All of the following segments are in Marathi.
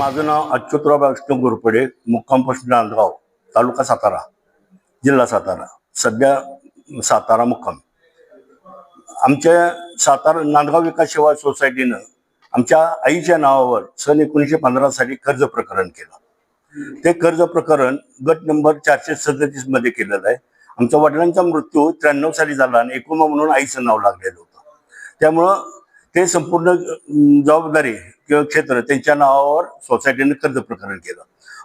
माझं नाव अच्युतराव वैष्णव गोरपडे मुक्काम पोस्ट नांदगाव तालुका सातारा जिल्हा सातारा. सध्या सातारा मुक्काम. आमच्या सातारा नांदगाव विकास सेवा सोसायटीनं आमच्या आईच्या नावावर सन एकोणीसशे पंधरासाठी कर्ज प्रकरण केलं. ते कर्ज प्रकरण गट नंबर चारशे सदतीसमध्ये केलेलं आहे. आमच्या वडिलांचा मृत्यू त्र्याण्णव साली झाला आणि एकुमा म्हणून आईचं नाव लागलेलं होतं. त्यामुळं ते संपूर्ण जबाबदारी किंवा क्षेत्र त्यांच्या नावावर सोसायटीने कर्ज प्रकरण केलं.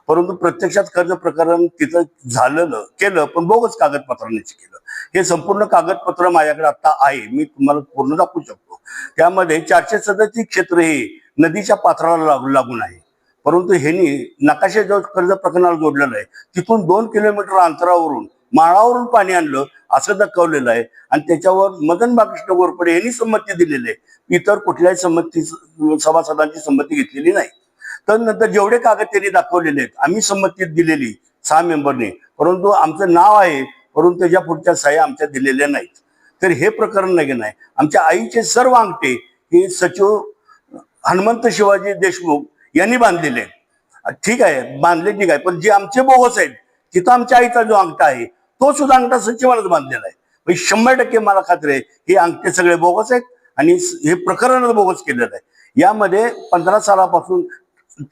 परंतु प्रत्यक्षात कर्ज प्रकरण तिथं झालेलं केलं पण बोगस कागदपत्रांनी केलं. हे संपूर्ण कागदपत्र माझ्याकडे आता आहे मी तुम्हाला पूर्ण दाखवू शकतो. त्यामध्ये चारशे सदतीस क्षेत्र हे नदीच्या पात्राला लागू लागून आहे. परंतु ह्यांनी नकाशे जो कर्ज प्रकरणाला जोडलेलं आहे. तिथून दोन किलोमीटर अंतरावरून माळावरून पाणी आणलं असं दाखवलेलं आहे. आणि त्याच्यावर मदन बाळकृष्ण गोरपडे यांनी संमती दिलेली आहे. इतर कुठल्याही संमती सभासदांची संमती घेतलेली नाही. तर नंतर जेवढे कागद त्यांनी दाखवलेले आहेत आम्ही संमती दिलेली सहा मेंबरने. परंतु आमचं नाव आहे परंतु त्याच्या पुढच्या सह्या आमच्या दिलेल्या नाहीत. तर हे प्रकरण नाही आहे. आमच्या आईचे सर्व अंगठे हे सचिव हनुमंत शिवाजी देशमुख यांनी बांधलेले ठीक आहे बांधले ठीक आहे. पण जे आमचे बोगस आहेत तिथं आमच्या आईचा जो अंगठा आहे तो सुद्धा अंगठा सचिवालाच बांधलेला आहे. म्हणजे शंभर टक्के मला खात्री आहे हे अंगठे सगळे बोगस आहेत आणि हे प्रकरणच बोगस केलेलं आहे. यामध्ये पंधरा सालापासून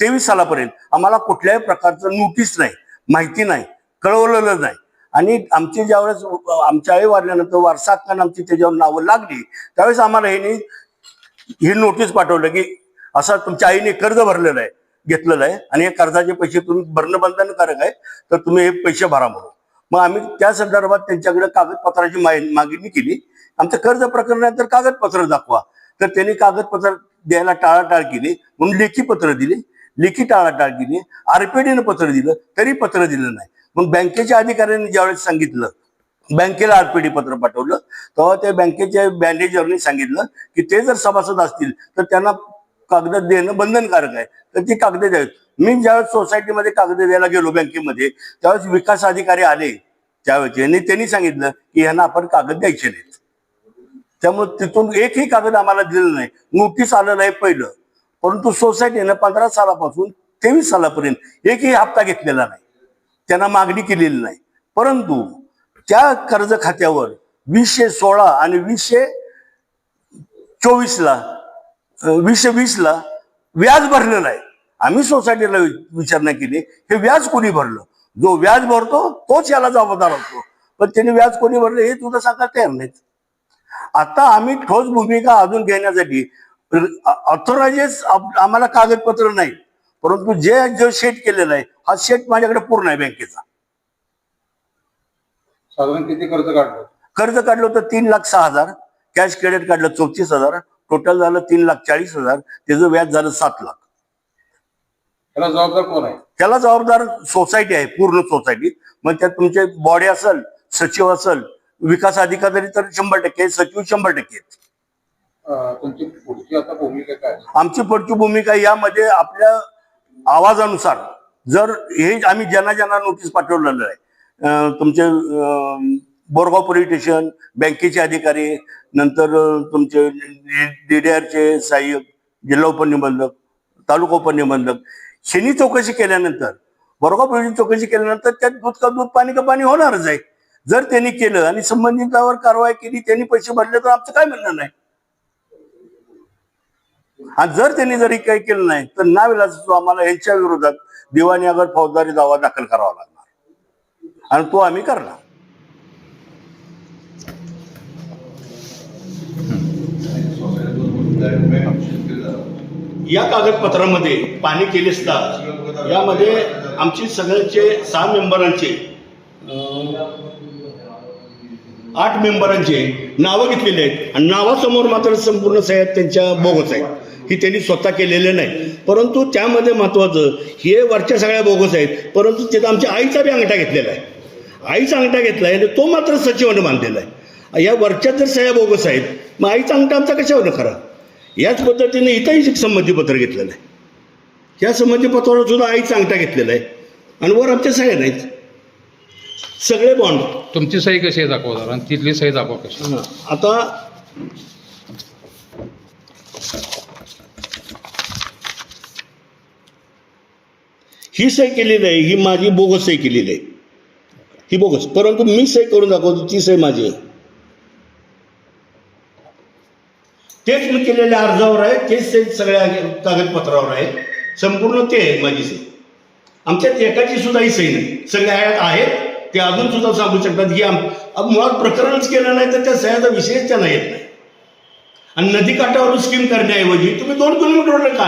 तेवीस सालापर्यंत आम्हाला कुठल्याही प्रकारचं नोटीस नाही माहिती नाही कळवलेलं नाही. आणि आमची ज्यावेळेस आमच्या आई वाढल्यानंतर वारसा आमची त्याच्यावर नावं लागली त्यावेळेस आम्हाला हे नोटीस पाठवलं की असं तुमच्या आईने कर्ज भरलेलं आहे घेतलेलं आहे. आणि हे कर्जाचे पैसे तुम्ही भरणं बंधनकारक आहे तर तुम्ही हे पैसे भरा म्हणून. मग आम्ही त्या संदर्भात त्यांच्याकडे कागदपत्राची मागणी केली. आमचं कर्ज प्रकरण तर कागदपत्र दाखवा. तर त्यांनी कागदपत्र द्यायला टाळाटाळ केली. म्हणून लेखी पत्र दिले. लेखी टाळाटाळ केली. आरपीडीनं पत्र दिलं. तरी पत्र दिलं नाही. मग बँकेच्या अधिकाऱ्यांनी ज्यावेळेस सांगितलं बँकेला आरपीडी पत्र पाठवलं तेव्हा त्या बँकेच्या मॅनेजरने सांगितलं की ते जर सभासद असतील तर त्यांना कागद देणं बंधनकारक आहे. तर ती कागद द्यावीत. मी ज्यावेळेस सोसायटीमध्ये कागद द्यायला गेलो बँकेमध्ये त्यावेळेस विकास अधिकारी आले त्यावेळेस आणि त्यांनी सांगितलं की ह्यांना आपण कागद द्यायचे नाहीत. त्यामुळे तिथून एकही कागद आम्हाला दिलं नाही. नोटीस आलं नाही पहिलं. परंतु सोसायटीनं पंधरा सालापासून तेवीस सालापर्यंत एकही हप्ता घेतलेला नाही. त्यांना मागणी केलेली नाही. परंतु त्या कर्ज खात्यावर वीसशे सोळा आणि वीसशे चोवीसला वीसशे वीसला व्याज भरलेलं आहे. आम्ही सोसायटीला विचारणा केली. हे व्याज कोणी भरलं? जो व्याज भरतो तोच याला जबाबदार असतो पण त्यांनी व्याज कोणी भरलं हे तुझं सांगा तयार नाहीत आता आम्ही ठोस भूमिका अजून घेण्यासाठी ऑथोरायझेस आम्हाला कागदपत्र नाही. परंतु जे जो शेट केलेला आहे हा शेट माझ्याकडे पूर्ण आहे बँकेचा. साधारण किती कर्ज काढलं? कर्ज काढलं होतं तीन लाख सहा हजार कॅश क्रेडिट काढलं चौतीस हजार टोटल झालं तीन लाख चाळीस हजार त्याचं व्याज झालं सात लाख. त्याला जबाबदार कोण आहे? त्याला जबाबदार सोसायटी आहे पूर्ण सोसायटी. मग त्यात तुमचे बॉडी असेल सचिव असेल विकास अधिकारी तर शंभर टक्के सचिव शंभर टक्के आहेत. अं, तुमची पुढची आता भूमिका काय? आमची पुढची भूमिका यामध्ये आपल्या आवाजानुसार जर हे आम्ही ज्यांना ज्यांना नोटीस पाठवलेलं आहे तुमचे बोरगाव पोलीस स्टेशन बँकेचे अधिकारी नंतर तुमचे डीडीआरचे सहाय्यक जिल्हा उपनिबंधक तालुका उपनिबंधक शेनी चौकशी केल्यानंतर बरोबर पोलीस चौकशी केल्यानंतर त्यात दूध का दूध पाणी का पाणी होणारच आहे जर त्यांनी केलं आणि संबंधितावर कारवाई केली त्यांनी पैसे भरले तर आमचं काय म्हणणं नाही? आणि जर त्यांनी जरी काही केलं नाही तर नाविलाज आम्हाला यांच्या विरोधात दिवाणी अगर फौजदारी दावा दाखल करावा लागणार. आणि तो आम्ही करणार. या कागदपत्रामध्ये पाणी केले असता यामध्ये आमची सगळ्यांचे सहा मेंबरांचे आठ मेंबरांचे नावं घेतलेली आहेत. आणि नावासमोर मात्र संपूर्ण सह्यात त्यांच्या बोगस आहेत. ही त्यांनी स्वतः केलेले नाही. परंतु त्यामध्ये महत्वाचं हे वरच्या सगळ्या बोगस आहेत. परंतु तिथं आमच्या आईचा बी अंगठा घेतलेला आहे. आईचा अंगठा घेतला आहे आणि तो मात्र सचिवाने बांधलेला आहे. या वरच्या जर सह्या बोगस आहेत मग आईचा अंगठा आमचा कशावर खरा? याच पद्धतीने इथंही संमतीपत्र घेतलेलं आहे. या संमतीपत्रावर सुद्धा आईचा अंगठा घेतलेला आहे. आणि वर आमच्या सह्या नाहीत. सगळे बॉन्ड तुमची सही कशी आहे दाखवा जरा आणि तिथली सही दाखवा कशी. आता ही सही केलेली आहे ही माझी बोगस सही केलेली आहे. ही बोगस परंतु मी सही करून दाखवतो ती सही माझी आहे. तेच मी केलेल्या अर्जावर आहे तेच ते सगळ्या कागदपत्रावर आहे संपूर्ण ते आहे माझी सही. आमच्यात एकाची सुद्धा ही सही नाही. सगळ्या आहेत ते अजून सुद्धा सांगू शकतात की आम मुळात प्रकरणच केलं नाही तर त्या सह्याचा विषयच त्यांना येत नाही. आणि नदीकाठावर स्कीम करण्याऐवजी तुम्ही दोन किलोमीटरवर का